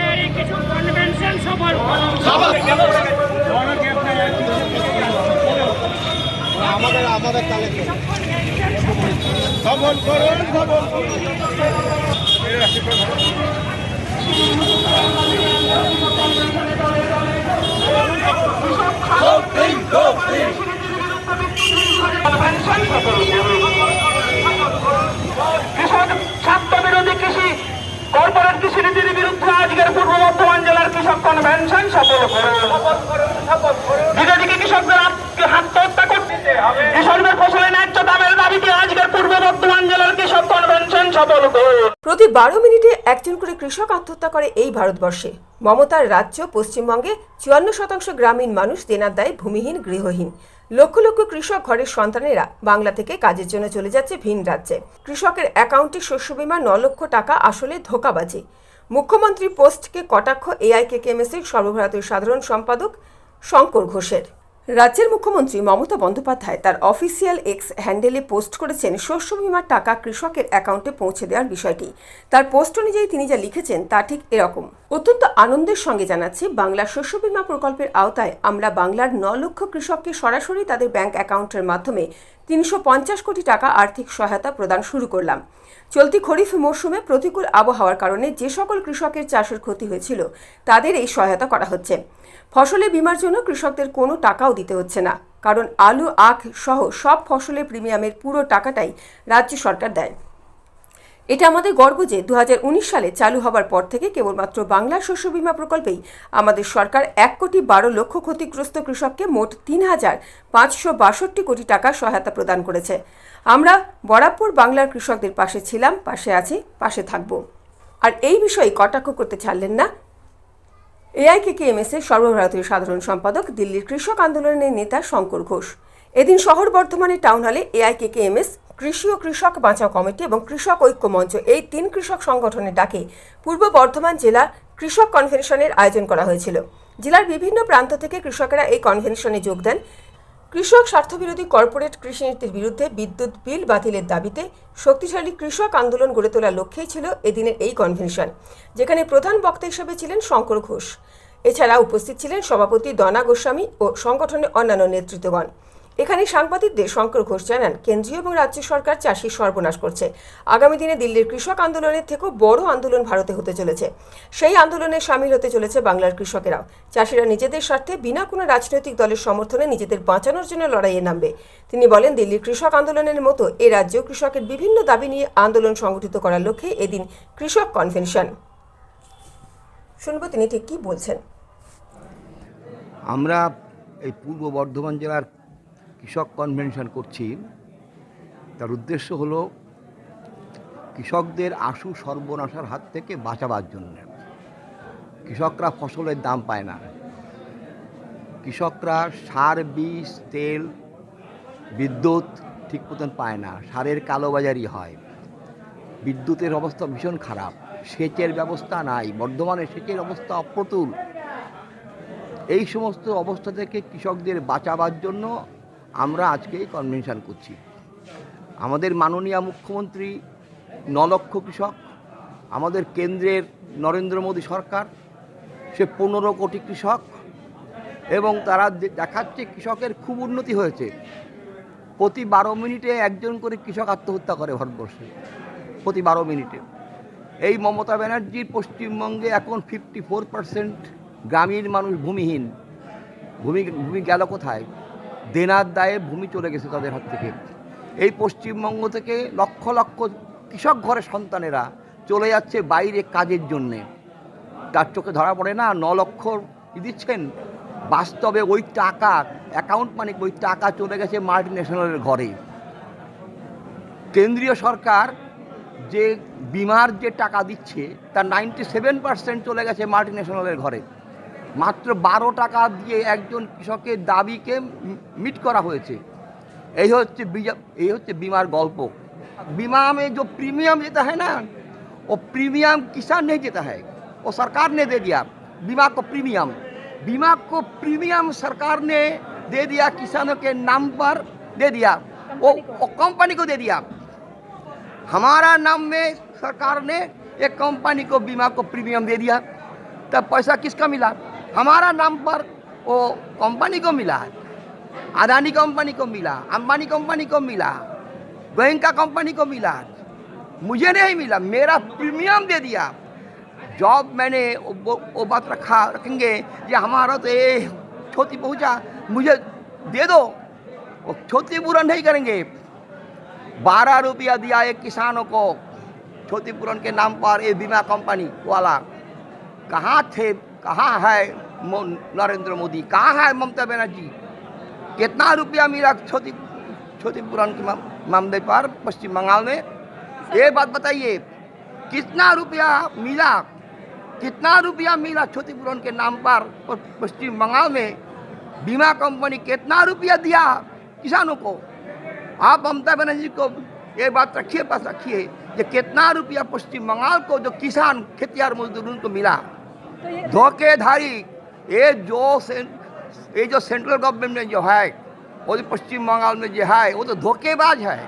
এই কৃষক কনভেনশন সফল করুন সবাই আমাদের আমাদের তালে তো। সফল করুন সফল করুন কৃষক স্বার্থ বিরোধী কৃষি কর্পোরেট বিরুদ্ধে আজকের পূর্ব বর্ধমান জেলার কৃষক কনভেনশন সফল বিরোধীকে কৃষকদের আত্মহত্যা করতে কৃষকদের ফসলের ন্যায্য দামের দাবিতে আজকের পূর্ব বর্ধমান জেলার কৃষক কনভেনশন সফল প্রতি বারো মিনিটে একজন করে কৃষক আত্মহত্যা করে এই ভারতবর্ষে। মমতার রাজ্য পশ্চিমবঙ্গে চুয়ান্ন শতাংশ গ্রামীণ মানুষ দেনার দায় ভূমিহীন গৃহহীন। লক্ষ লক্ষ কৃষক ঘরের সন্তানেরা বাংলা থেকে কাজের জন্য চলে যাচ্ছে ভিন রাজ্যে। কৃষকের অ্যাকাউন্টে শস্য বীমা ন লক্ষ টাকা আসলে ধোকাবাজি। মুখ্যমন্ত্রী পোস্টকে কটাক্ষ এআইকেকেএমএসির সর্বভারতীয় সাধারণ সম্পাদক শঙ্কর ঘোষের। রাজ্যের মুখ্যমন্ত্রী মমতা বন্দ্যোপাধ্যায় তার অফিসিয়াল এক্স হ্যান্ডেলে পোস্ট করেছেন শস্য বীমার টাকা কৃষকের অ্যাকাউন্টে পৌঁছে দেওয়ার বিষয়টি। তার পোস্ট অনুযায়ী তিনি যা লিখেছেন তা ঠিক এরকম। অত্যন্ত আনন্দের সঙ্গে জানাচ্ছি, বাংলা শস্য বীমা প্রকল্পের আওতায় আমরা বাংলার ন লক্ষ কৃষককে সরাসরি তাদের ব্যাংক অ্যাকাউন্টের মাধ্যমে তিনশো পঞ্চাশ কোটি টাকা আর্থিক সহায়তা প্রদান শুরু করলাম। চলতি খরিফ মরশুমে প্রতিকূল আবহাওয়ার কারণে যে সকল কৃষকের চাষের ক্ষতি হয়েছিল, তাদের এই সহায়তা করা হচ্ছে। ফসলে বিমার জন্য কৃষকদের কোনো টাকাও দিতে হচ্ছে না, কারণ আলু, আখ সহ সব ফসলের প্রিমিয়ামের পুরো টাকাটাই রাজ্য সরকার দেয়। এটা আমাদের গর্ব যে দু হাজার উনিশ সালে চালু হবার পর থেকে কেবলমাত্র বাংলা শস্য বীমা প্রকল্পেই আমাদের সরকার এক কোটি বারো লক্ষ ক্ষতিগ্রস্ত কৃষককে মোট তিন হাজার পাঁচশো বাষট্টি কোটি টাকা সহায়তা প্রদান করেছে। আমরা বরাবর বাংলার কৃষকদের পাশে ছিলাম, পাশে আছি, পাশে থাকব। আর এই বিষয়ে কটাক্ষ করতে ছাড়লেন না। এআইকেকেএমএস এর সর্বভারতীয় সাধারণ সম্পাদক, দিল্লির কৃষক আন্দোলনের নেতা শঙ্কর ঘোষ। এদিন শহর বর্ধমানের টাউন হলে এআইকেকেএমএস কৃষি ও কৃষক বাঁচাও কমিটি এবং কৃষক ঐক্য মঞ্চ এই তিন কৃষক সংগঠনের ডাকে পূর্ব বর্ধমান জেলা কৃষক কনভেনশনের আয়োজন করা হয়েছিল। জেলার বিভিন্ন প্রান্ত থেকে কৃষকেরা এই কনভেনশনে যোগ দেন। কৃষক স্বার্থবিরোধী কর্পোরেট কৃষিনীতির বিরুদ্ধে বিদ্যুৎ বিল বাতিলের দাবিতে শক্তিশালী কৃষক আন্দোলন গড়ে তোলার লক্ষ্যেই ছিল এদিনের এই কনভেনশন, যেখানে প্রধান বক্তা হিসেবে ছিলেন শঙ্কর ঘোষ। এছাড়া উপস্থিত ছিলেন সভাপতি দনা গোস্বামী ও সংগঠনের অন্যান্য নেতৃত্বগণ। এখানে সাংবাদিকদের শঙ্কর ঘোষ জানান, কেন্দ্রীয় এবং রাজ্য সরকার চাষির সর্বনাশ করছে। আগামী দিনে দিল্লির কৃষক আন্দোলনের থেকেও বড় আন্দোলন ভারতে হতে চলেছে। সেই আন্দোলনে সামিল হতে চলেছে বাংলার কৃষকেরাও। চাষিরা নিজেদের স্বার্থে বিনা কোনো রাজনৈতিক দলের সমর্থনে নিজেদের বাঁচানোর জন্য লড়াইয়ে নামবে। তিনি বলেন, দিল্লির কৃষক আন্দোলনের মতো এ রাজ্যেও কৃষকের বিভিন্ন দাবি নিয়ে আন্দোলন সংগঠিত করার লক্ষ্যে এদিন কৃষক কনভেনশন। শুনব তিনি ঠিক কি বলছেন। আমরা এই পূর্ব বর্ধমান জেলার কৃষক কনভেনশন করছি। তার উদ্দেশ্য হলো কৃষকদের আশু সর্বনাশার হাত থেকে বাঁচাবার জন্য। কৃষকরা ফসলের দাম পায় না। কৃষকরা সার, বীজ, তেল, বিদ্যুৎ ঠিক মতন পায় না। সারের কালোবাজারি হয়। বিদ্যুতের অবস্থা ভীষণ খারাপ। সেচের ব্যবস্থা নাই। বর্ধমানে সেচের অবস্থা অপ্রতুল। এই সমস্ত অবস্থা থেকে কৃষকদের বাঁচাবার জন্য আমরা আজকে কনভেনশন করছি। আমাদের মাননীয় মুখ্যমন্ত্রী ন লক্ষ কৃষক, আমাদের কেন্দ্রের নরেন্দ্র মোদী সরকার, সে পনেরো কোটি কৃষক এবং তারা দেখাচ্ছে কৃষকের খুব উন্নতি হয়েছে। প্রতি বারো মিনিটে একজন করে কৃষক আত্মহত্যা করে ভারতবর্ষে। প্রতি বারো মিনিটে। এই মমতা ব্যানার্জির পশ্চিমবঙ্গে এখন ফিফটি ফোর পার্সেন্ট গ্রামীণ মানুষ ভূমিহীন। ভূমি ভূমি গেল কোথায়? দেনার দায়ে ভূমি চলে গেছে তাদের হাত থেকে। এই পশ্চিমবঙ্গ থেকে লক্ষ লক্ষ কৃষক ঘরের সন্তানেরা চলে যাচ্ছে বাইরে কাজের জন্যে। তার চোখে ধরা পড়ে না, ন লক্ষ দিচ্ছেন? বাস্তবে ওই টাকা অ্যাকাউন্ট মানে ওই টাকা চলে গেছে মাল্টি ন্যাশনালের ঘরে। কেন্দ্রীয় সরকার যে বিমার যে টাকা দিচ্ছে, তার নাইনটি সেভেন পার্সেন্ট চলে গেছে মাল্টি ন্যাশনালের ঘরে। মাত্র বারো টাকা দিয়ে একজন কৃষকের দাবিকে মি- মিট করা হয়েছে এই হচ্ছে বিজা- এই হচ্ছে বিমার গল্প बीमा में जो प्रीमियम देता है ना वो प्रीमियम किसान नहीं देता है वो सरकार ने दे दिया बीमा को प्रीमियम बीमा को प्रीमियम सरकार ने दे दिया किसानों के नाम पर दे दिया वो, वो कंपनी को दे दिया हमारा नाम में सरकार ने एक कंपनी को बीमा को प्रीमियम दे दिया तब पैसा किसका मिला हमारा नाम पर वो कंपनी को मिला है। अदानी कंपनी को मिला अंबानी कंपनी को मिला गोयंका कंपनी को मिला। मुझे नहीं मिला मेरा प्रीमियम दे दिया। जॉब मैंने वो, बात रखा रखेंगे कि हमारा तो ये छोटी पहुँचा मुझे दे दो। वो क्षति पूरा नहीं करेंगे। बारह रुपया दिया एक किसानों को क्षतिपूरण के नाम पर ये बीमा कंपनी वाला। कहाँ थे? कहाँ है नरेंद्र मोदी? कहाँ है ममता बनर्जी? कितना रुपया मिला क्षति क्षतिपूरण के मामले पर पश्चिम बंगाल में? ये बात बताइए, कितना रुपया मिला? कितना रुपया मिला क्षतिपूरण के नाम पर पश्चिम बंगाल में? बीमा कंपनी कितना रुपया दिया किसानों को? आप ममता बनर्जी को ये बात रखिए, पास रखिए, कि कितना रुपया पश्चिम बंगाल को जो किसान खेतियार मजदूर उनको मिला? धोखेधारी ये जो ये जो सेंट्रल गवर्नमेंट में जो है और पश्चिम बंगाल में जो है वो तो धोखेबाज है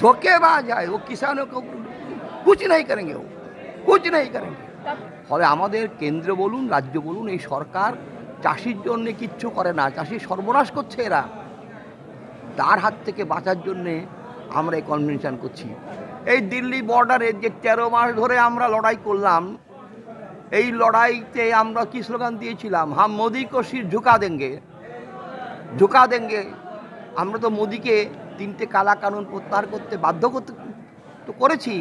धोखेबाज है वो किसानों को कुछ नहीं करेंगे वो कुछ नहीं करेंगे ফলে আমাদের কেন্দ্র বলুন, রাজ্য বলুন, এই সরকার চাষির জন্য কিচ্ছু করে না, চাষি সর্বনাশ করছে এরা। তার হাত থেকে বাঁচার জন্যে আমরা এই কনভেনশন করছি। এই দিল্লি বর্ডারে যে তেরো মাস ধরে আমরা লড়াই করলাম এই লড়াইতে আমরা কি স্লোগান দিয়েছিলাম? হাম মোদি কো সির ঝুঁকা দেঙ্গে। ঝুঁকা দেঙ্গে। আমরা তো মোদিকে তিনটে কালা কানুন প্রত্যাহার করতে বাধ্য করতে তো করেছি।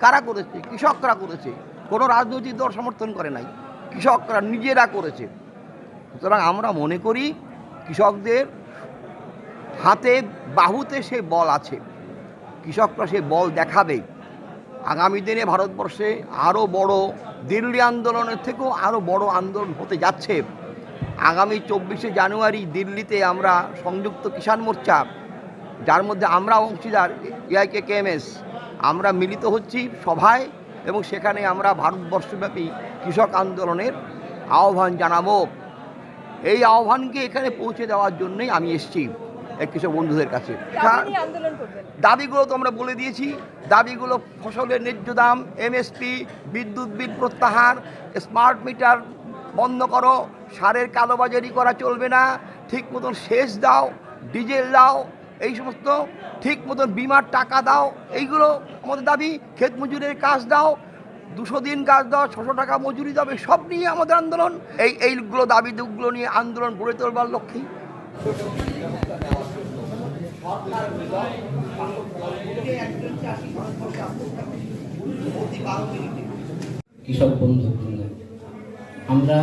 কারা করেছে? কৃষকরা করেছে। কোনো রাজনৈতিক দল সমর্থন করে নাই। কৃষকরা নিজেরা করেছে। সুতরাং আমরা মনে করি কৃষকদের হাতে বাহুতে সে বল আছে। কৃষকরা সে বল দেখাবে। আগামী দিনে ভারতবর্ষে আরও বড় দিল্লি আন্দোলনের থেকেও আরও বড় আন্দোলন হতে যাচ্ছে। আগামী চব্বিশে জানুয়ারি দিল্লিতে আমরা সংযুক্ত কিষাণ মোর্চা, যার মধ্যে আমরা অংশীদার এআইকে কেএমএস আমরা মিলিত হচ্ছি সভায় এবং সেখানে আমরা ভারতবর্ষব্যাপী কৃষক আন্দোলনের আহ্বান জানাব। এই আহ্বানকে এখানে পৌঁছে দেওয়ার জন্যই আমি এসেছি। কৃষক বন্ধুদের কাছে। দাবিগুলো তো আমরা বলে দিয়েছি। দাবিগুলো ফসলের ন্যায্য দাম এমএসপি বিদ্যুৎ বিল প্রত্যাহার স্মার্ট মিটার বন্ধ করো সারের কালোবাজারি করা চলবে না ঠিক মতন সেচ দাও ডিজেল দাও এই সমস্ত ঠিক মতন বিমার টাকা দাও এইগুলো আমাদের দাবি। ক্ষেত মজুরের কাজ দাও দুশো দিন কাজ দাও ছশো টাকা মজুরি দেবে সব নিয়ে আমাদের আন্দোলন। এই এইগুলো দাবি দুগুলো নিয়ে আন্দোলন গড়ে তোলবার লক্ষ্যেই। কৃষক বন্ধু আমরা